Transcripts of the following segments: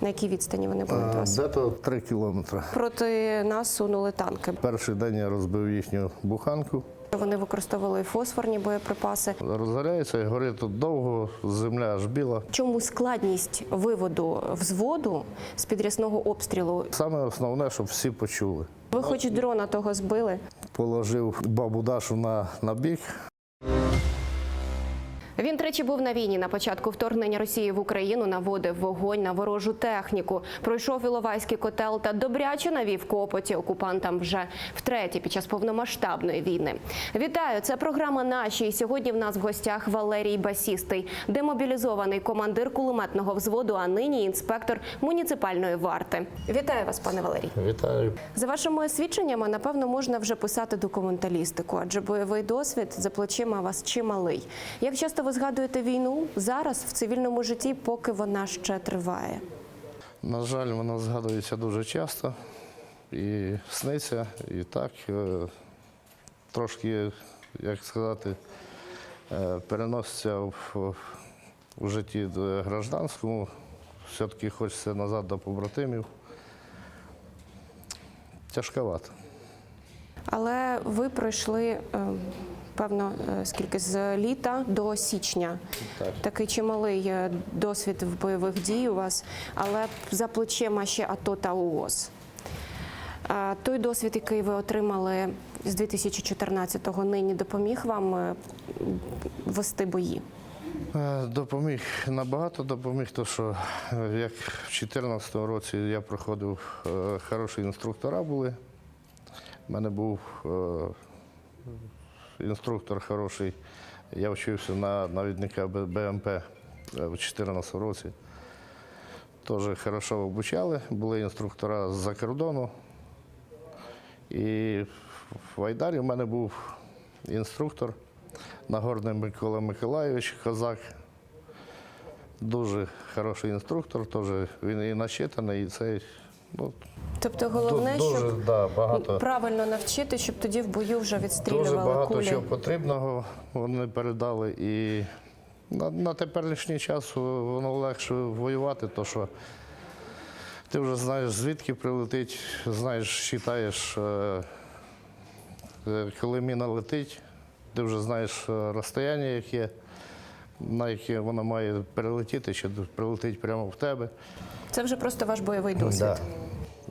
На якій відстані вони були від вас? Де-то 3 кілометри. Проти нас сунули танки. Перший день я розбив їхню буханку. Вони використовували фосфорні боєприпаси. Розгоряється і горить тут довго, земля аж біла. Чому складність виводу взводу з під рясного обстрілу? Саме основне, щоб всі почули. Ви хоч дрона того збили? Положив бабу Дашу на, на бік, Він тричі був на війні. На початку вторгнення Росії в Україну наводив вогонь на ворожу техніку. Пройшов Іловайський котел та добряче навів копоті окупантам вже втретє під час повномасштабної війни. Вітаю! Це програма наші. І сьогодні в нас в гостях Валерій Басістий, демобілізований командир кулеметного взводу, а нині інспектор муніципальної варти. Вітаю вас, пане Валерій. вітаю. За вашими свідченнями, напевно, можна вже писати документалістику, адже бойовий досвід за плечима вас чималий. Як часто ви згадуєте війну зараз в цивільному житті, поки вона ще триває? На жаль, вона згадується дуже часто і сниться, і так е, трошки, як сказати, е, переноситься в, в житті е, гражданському. Все-таки хочеться назад до побратимів. Тяжковато. Але ви пройшли. Певно, е, скільки з літа до січня Так. такий чималий е, досвід в бойових дій у вас, але за плечима ще АТО та ООС. Е, Той досвід, який ви отримали з 2014-го, нині допоміг вам вести бої. Допоміг набагато допоміг, то що як в 2014 році я проходив, хороші інструктора були. У мене був інструктор хороший. Я вчився на навідника БМП е, в 2014 році. Теж хорошо обучали, були інструктора з-за кордону. І в Айдарі в мене був інструктор Нагорний Микола Миколайович, козак. Дуже хороший інструктор, теж він і начитаний, і цей. Ну, Тобто головне, дуже щоб да, багато, правильно навчити, щоб тоді в бою вже дуже багато кулі. чого потрібного вони передали. І на, на теперішній час воно легше воювати, то що ти вже знаєш, звідки прилетить, знаєш, читаєш, е, е, коли міна летить, ти вже знаєш е, розстояння, яке, на яке вона має перелетіти, чи прилетить прямо в тебе. Це вже просто ваш бойовий досвід. Да.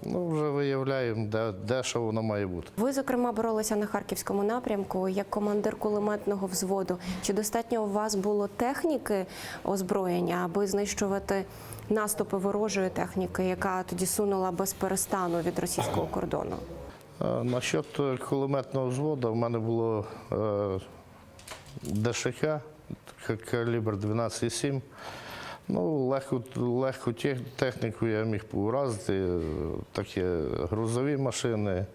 Ну, вже виявляємо, де, де що воно має бути. Ви, зокрема, боролися на харківському напрямку як командир кулеметного взводу. Чи достатньо у вас було техніки озброєння, аби знищувати наступи ворожої техніки, яка тоді сунула без перестану від російського кордону? А, Насчет е, кулеметного взводу в мене було е, ДШК, калібр 12,7. Ну, легку, легку техніку я міг уразити, такі грузові машини,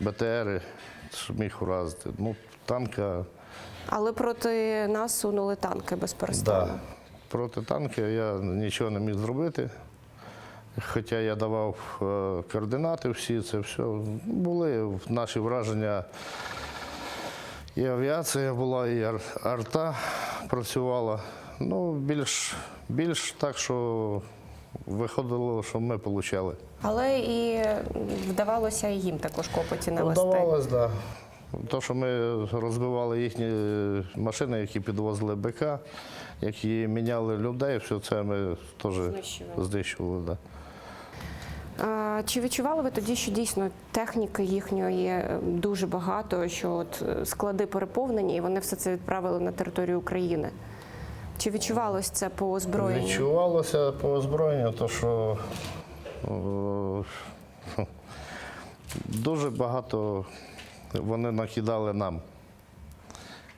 БТРи міг уразити. Ну, танка, Але проти нас сунули танки безперестанку. да. проти танка я нічого не міг зробити. Хоча я давав е, координати всі, це все. Були наші враження. І авіація була, і ар- арта працювала. Ну, більш, більш так, що виходило, що ми отримали. Але і вдавалося і їм також копоті навести. Вдавалось, так. Да. То, що ми розбивали їхні машини, які підвозили БК, які міняли людей, все це ми теж Знищували. знищували. Да. Чи відчували ви тоді, що дійсно техніки їхньої е, дуже багато, що от е, склади переповнені, і вони все це відправили на територію України? Чи відчувалось це по озброєнню? Відчувалося по озброєнню, то що о, дуже багато вони накидали нам.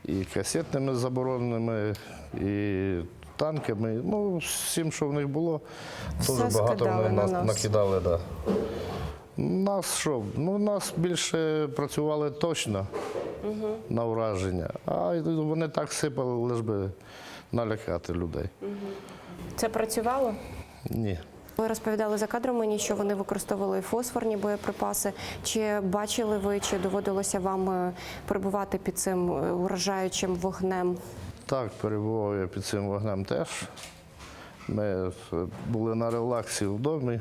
І касетними забороненими, і танками. Ну, всім, що в них було, дуже багато вони на нас нас. накидали. Да. Нас що? Ну, нас більше працювали точно на враження, а вони так сипали, лиш би налякати людей. Це працювало? Ні. Ви розповідали за кадром мені, що вони використовували фосфорні боєприпаси. Чи бачили ви, чи доводилося вам е, перебувати під цим е, уражаючим вогнем? Так, перебував я під цим вогнем теж. Ми е, були на релаксі в домі,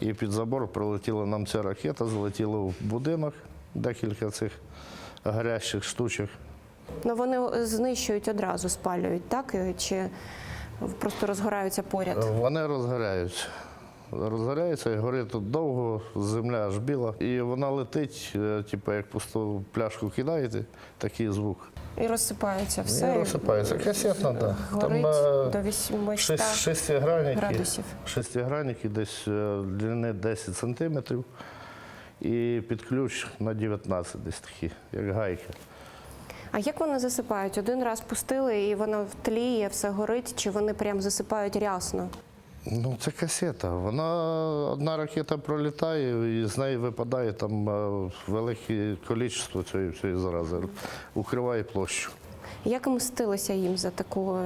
і під забор прилетіла нам ця ракета, залетіла в будинок, декілька цих гарячих штучок. Ну вони знищують одразу, спалюють, так? Чи просто розгораються поряд? Вони розгоряються. Розгоряються і горить тут довго, земля аж біла. І вона летить, е, типу, як пусту пляшку кидаєте, такий звук. І розсипається все. І розсипається. Касетна, так. Горить е, до 800 шесть- шестигранники, градусів. шестигранники десь е, длини 10 сантиметрів і під ключ на 19 десь такі, як гайки. А як вони засипають? Один раз пустили і воно тліє, все горить, чи вони прям засипають рясно? Ну, це касета. Вона одна ракета пролітає і з неї випадає там е, велике кількість цієї, цієї зарази, укриває площу. Як мстилися їм за таку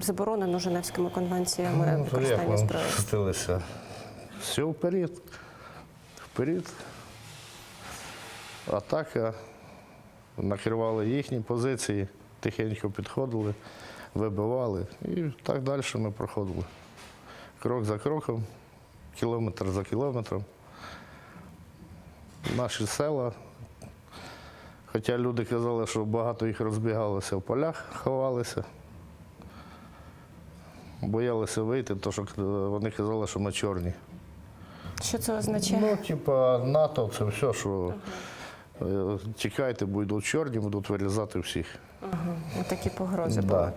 заборонену Женевськими конвенціями Ну, використання зброї? ми стилися? Все вперед. Вперед. Атака. Накривали їхні позиції, тихенько підходили, вибивали. І так далі ми проходили. Крок за кроком, кілометр за кілометром. Наші села. Хоча люди казали, що багато їх розбігалося в полях, ховалися боялися вийти, тому що е, вони казали, що ми чорні. Що це означає? Ну, типа, НАТО це все, що е, тікайте, бо йдуть чорні, будуть вирізати всіх. Ага, такі погрози Да.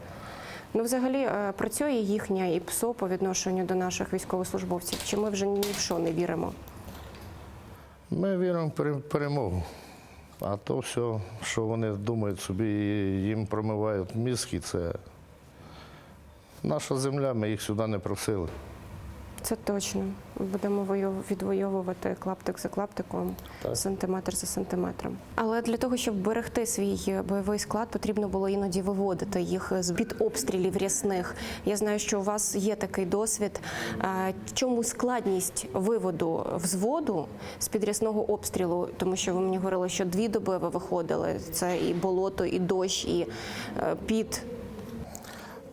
Ну, взагалі, е, працює їхня і ПСО по відношенню до наших військовослужбовців. Чи ми вже ні в що не віримо? Ми віримо в перемогу. А то все, що вони думають собі, їм промивають мізки, це наша земля, ми їх сюди не просили. Це точно. Будемо відвоювати клаптик за клаптиком, Так. сантиметр за сантиметром. Але для того, щоб берегти свій е, бойовий склад, потрібно було іноді виводити їх з під обстрілів рясних. Я знаю, що у вас є такий досвід. В чому складність виводу взводу з під рясного обстрілу? Тому що ви мені говорили, що дві доби ви виходили. Це і болото, і дощ, і е, під.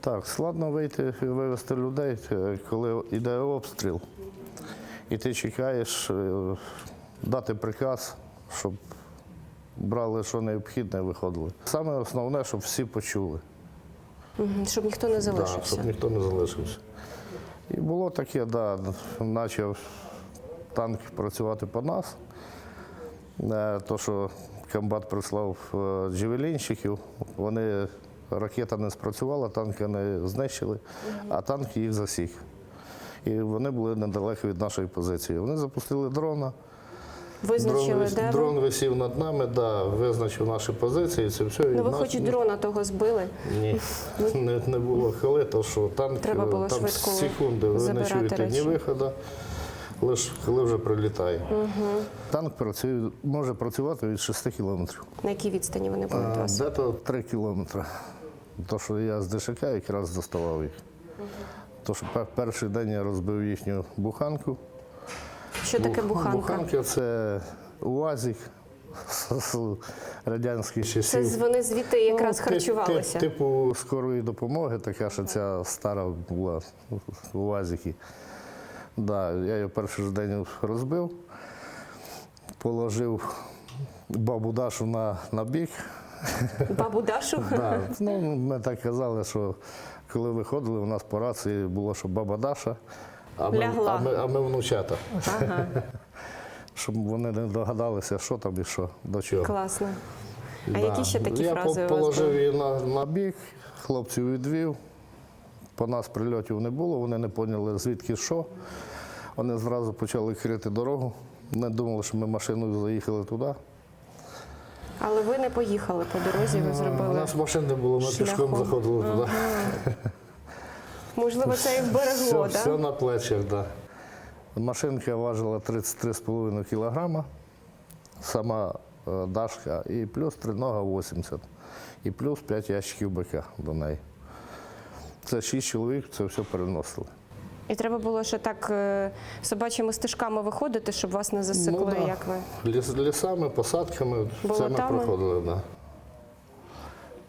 Так, складно вийти і вивезти людей, е, коли йде обстріл, і ти чекаєш е, дати приказ, щоб брали що необхідне виходили. Саме основне, щоб всі почули, щоб ніхто не залишився. щоб ніхто не залишився. І було таке, да, почав танк працювати по нас. Е, То, що комбат прислав джевелінщиків, вони ракета не спрацювала, танки не знищили, а танк їх засік. І вони були недалеко від нашої позиції. Вони запустили дрона. Визначили, дрон, де дрон висів над нами, да, визначив наші позиції. Це все. Ну, ви нас- хоч і дрона того збили. Ні, не, не було коли, то що танк Треба було там швидко секунди, ви не чуєте ні виходу, лише коли вже прилітає. Танк працює, може працювати від 6 кілометрів. На якій відстані вони були? Де-то 3 кілометри. То, що я з ДШК якраз доставав їх. То, що перший день я розбив їхню буханку. Що таке буханка? Буханка це УАЗик з радянських часів. з- вони звідти якраз Ну, харчувалися. тип- Типу скорої допомоги, така, що ця стара була в УАЗіки. Да, я її перший ж день розбив, положив бабу Дашу на, на бік. Бабу Дашу? Да. Ну, ми так казали, що коли виходили, у нас по рації було, що баба Даша, а ми, Лягла. а ми, а ми внучата. Ага, Щоб вони не догадалися, що там і що, до чого. класно. А Да. які ще такі Я фрази вас положив її на, на бік, хлопців відвів. По нас прильотів не було, вони не поняли, звідки що. Вони зразу почали крити дорогу. Не думали, що ми машиною заїхали туди. Але ви не поїхали по дорозі, ви У нас машин не було, ми пішком шляхом. заходили туди. Можливо, це і вберегло, все, так? все на плечах, так. Да. Машинка важила 33,5 кілограма, сама е, дашка, і плюс тринога 80, і плюс 5 ящиків БК до неї. Це 6 чоловік, це все переносили. І треба було ще так е, собачими стежками виходити, щоб вас не засекли, Ну, да. як ви. Ліс, лісами, посадками, це ми Болотами? проходили, Да.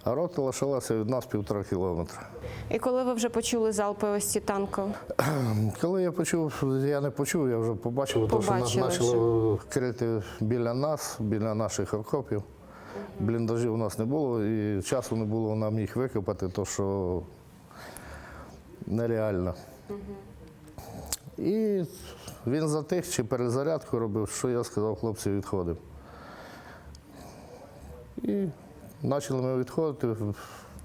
А рота лишилася від нас півтора кілометра. І коли ви вже почули залпи ось ці танку? Коли я почув, я не почув, я вже побачив, тому що нас почало крити біля нас, біля наших окопів. Бліндажів у нас не було і часу не було нам їх викопати, то що нереально. І він затих чи перезарядку робив, що я сказав, хлопці, відходимо. І почали ми відходити,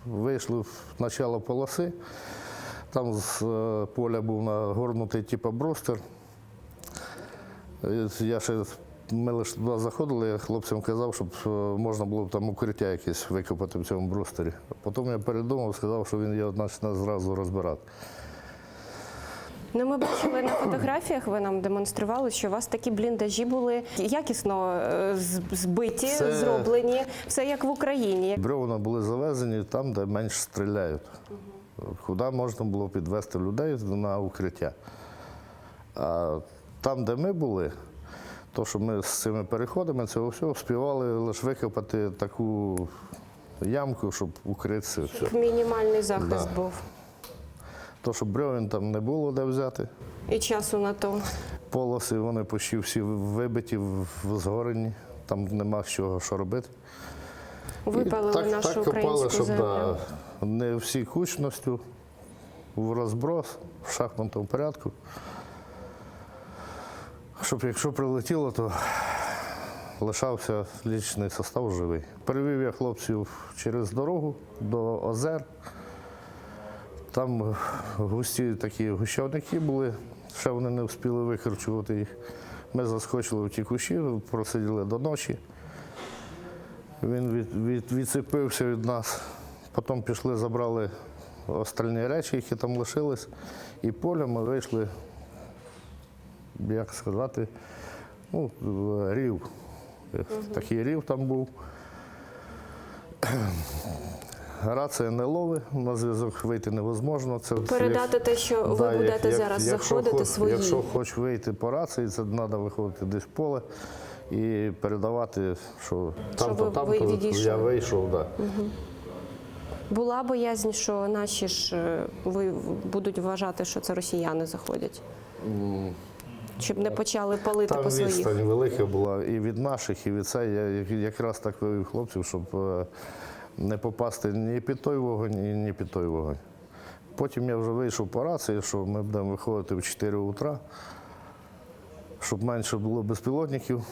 вийшли в начало полоси. Там з е, поля був нагорнутий типу брустер. Я ще, ми лише туди заходили, я хлопцям казав, щоб е, можна було там укриття якесь викопати в цьому брустері. Потім я передумав, сказав, що він його почне зразу розбирати. Ну, ми бачили на фотографіях, ви нам демонстрували, що у вас такі бліндажі були якісно е, збиті, Це- зроблені, все як в Україні. Бревна були завезені там, де менш стріляють. Куди можна було підвести людей на укриття. А там, де ми були, то, що ми з цими переходами, це все співали лише викопати таку ямку, щоб укритися. Все. Мінімальний захист Да. був. То, що бревен там не було де взяти. І часу на то. Полоси вони почти всі вибиті, згорені, там нема з чого що робити. Випалили так, нашу так копали, українську щоб землю. да, не всі кучністю, в розброс, в шахматному порядку. Щоб якщо прилетіло, то лишався лічний состав живий. Перевів я хлопців через дорогу до озер. Там густі такі гущавники були, ще вони не встигли викорчувати їх. Ми заскочили в ті кущі, просиділи до ночі. Він від, від, відцепився від нас. Потім пішли, забрали остальні речі, які там лишились, і полем ми вийшли, як сказати, ну, рів. Такий рів там був. Рація не лови, на зв'язок вийти невозможно. Це Передати те, що ви Да, будете як- зараз якщо заходити хоч- свої. Якщо хочеш вийти по рації, це треба виходити десь в поле і передавати, що там-то, ви- ви там-то я вийшов. Да. Була боязнь, що наші ж е, ви будуть вважати, що це росіяни заходять. Щоб не почали палити Там по своїх. відстань велика була і від наших, і від це. Я якраз так вивів хлопців, щоб е, не попасти ні під той вогонь, ні під той вогонь. Потім я вже вийшов по рації, що ми будемо виходити в 4 утра, щоб менше було безпілотників.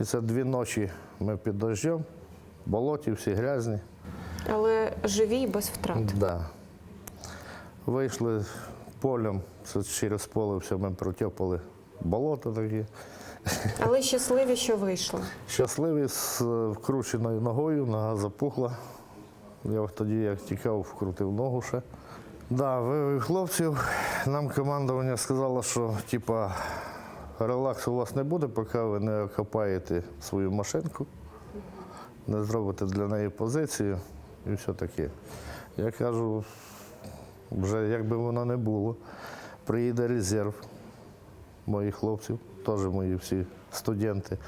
І це дві ночі ми під дождем, болоті, всі грязні. Але живі і без втрат. Да. Вийшли полем, це через поле все ми протьопали болото такі. Але щасливі, що вийшло. Щасливі з е, вкрученою ногою, нога запухла. Я тоді, як тікав, вкрутив ногу ще. Да, вивів хлопців. Нам командування сказало, що типа, релаксу у вас не буде, поки ви не окопаєте свою машинку, не зробите для неї позицію і все таке. Я кажу, вже як би воно не було, приїде резерв моїх хлопців, теж мої всі студенти.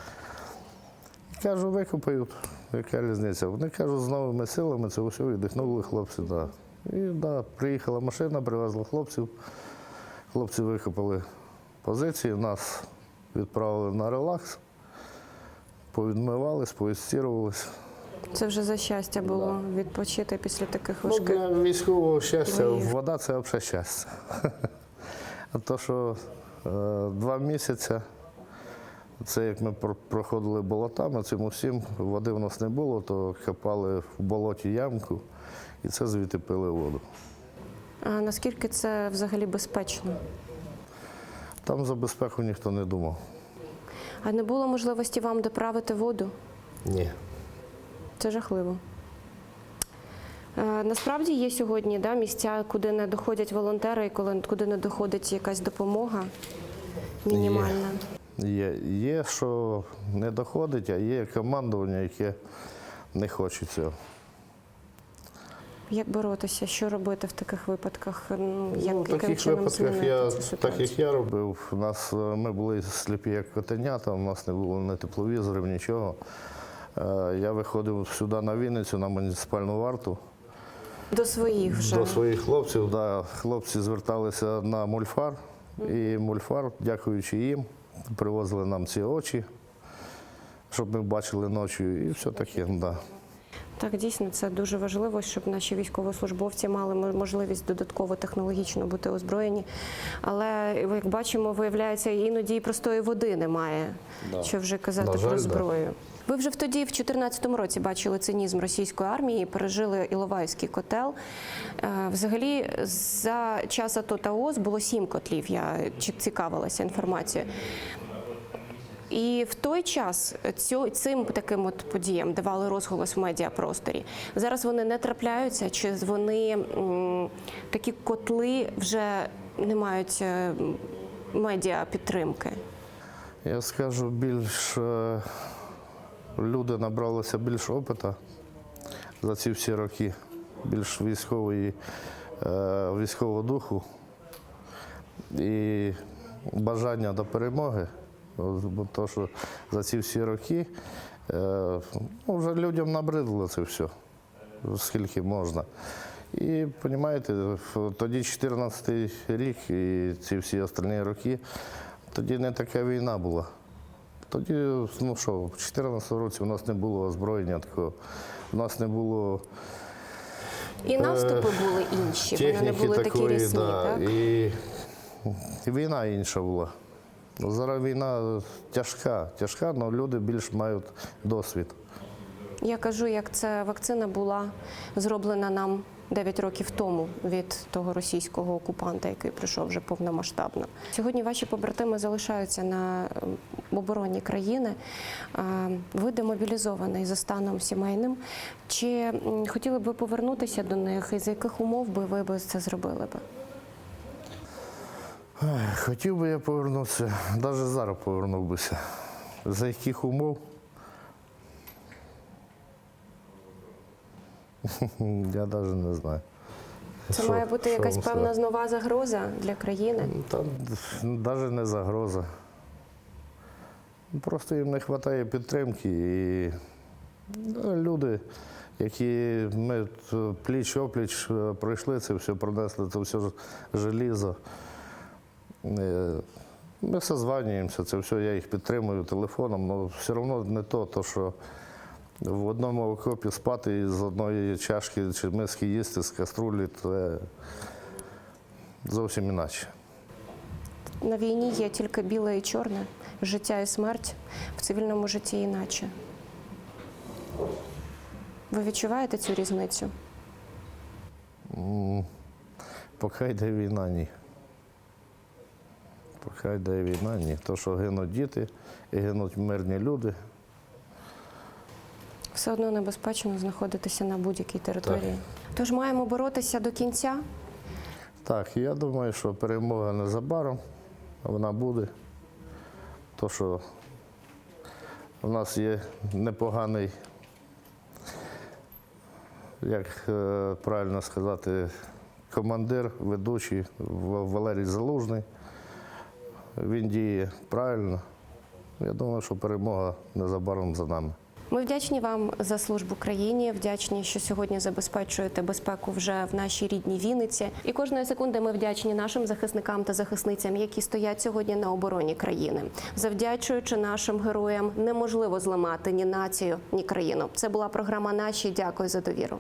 Кажу, викопають, яка різниця. Вони кажуть, з новими силами це все віддихнули хлопці. Да. І да, приїхала машина, привезла хлопців. Хлопці викопали позиції, нас відправили на релакс, повідмивались, повідстірувались. Це вже за щастя було відпочити після таких Ну, важких. для військового щастя, вода це взагалі щастя. А то, що два місяці, це як ми проходили болотами, цим усім води в нас не було, то копали в болоті ямку і це звідти пили воду. А наскільки це взагалі безпечно? Там за безпеку ніхто не думав. А не було можливості вам доправити воду? Ні. Це жахливо. Е, Насправді є сьогодні да, місця, куди не доходять волонтери і коли- куди не доходить якась допомога мінімальна. Є, є, що не доходить, а є командування, яке не хоче цього. Як боротися? Що робити в таких випадках? Ну, Як, ну, в таких чином випадках я, так як я робив, у нас е, ми були сліпі як котенята, у нас не було ні тепловізорів, нічого. Е, Я виходив сюди на Вінницю на муніципальну варту. До своїх вже. До своїх хлопців, да, хлопці зверталися на мульфар, і мульфар, дякуючи їм, привозили нам ці очі, щоб ми бачили ночі, і все таке. Да. Так, дійсно, це дуже важливо, щоб наші військовослужбовці мали можливість додатково технологічно бути озброєні. Але як бачимо, виявляється, іноді і простої води немає, Да. що вже казати На жаль, про да. Ви вже в тоді, в 2014 році, бачили цинізм російської армії, пережили Іловайський котел. Е, Взагалі, за час АТО та ООС було сім котлів. Я цікавилася інформацією. І в той час цю, цим таким от подіям давали розголос в медіапросторі. Зараз вони не трапляються, чи вони такі котли вже не мають е, медіа підтримки. Я скажу, більш е, люди набралися більш опита за ці всі роки, більш військової, е, військового духу і бажання до перемоги. От, Бо то, що за ці всі роки е, ну, вже людям набридло це все, скільки можна. І розумієте, тоді 14-й рік і ці всі останні роки, тоді не така війна була. Тоді, ну що, в 2014 році у нас не було озброєння такого, у нас не було І наступи були інші, вони не техніки були такі різні. да, Так? і і війна інша була. Зараз війна тяжка, тяжка, але люди більш мають досвід. Я кажу, як ця вакцина була зроблена нам 9 років тому від того російського окупанта, який прийшов вже повномасштабно. Сьогодні ваші побратими залишаються на ем, обороні країни. Е, Ви демобілізований за станом сімейним. Чи хотіли б ви повернутися до них, і за яких умов би ви би це зробили би? Хотів би я повернутися, навіть зараз повернув бися. За яких умов? Я навіть не знаю. Це Що- має бути що якась певна сказати? нова загроза для країни. Та навіть не загроза. Просто їм не вистачає підтримки. І ну, люди, які ми пліч опліч е, пройшли це все, пронесли це все желізо. Е, Ми созванюємося, це все, я їх підтримую телефоном, але все одно не то, то що в одному окопі спати з одної чашки чи миски їсти з каструлі, це зовсім іначе. На війні є тільки біле і чорне, життя і смерть, в цивільному житті іначе. Ви відчуваєте цю різницю? М, Поки йде війна, ні. Поки йде війна, ні. То, що гинуть діти і гинуть мирні люди. Все одно небезпечно знаходитися на будь-якій території. Тож маємо боротися до кінця. Так, я думаю, що перемога незабаром, вона буде. То, що в нас є непоганий, як е, правильно сказати, командир, ведучий Валерій Залужний. Він діє правильно. Я думаю, що перемога незабаром за нами. Ми вдячні вам за службу країні. Вдячні, що сьогодні забезпечуєте безпеку вже в нашій рідній Вінниці. І кожної секунди ми вдячні нашим захисникам та захисницям, які стоять сьогодні на обороні країни. Завдячуючи нашим героям, неможливо зламати ні націю, ні країну. Це була програма Наші. Дякую за довіру.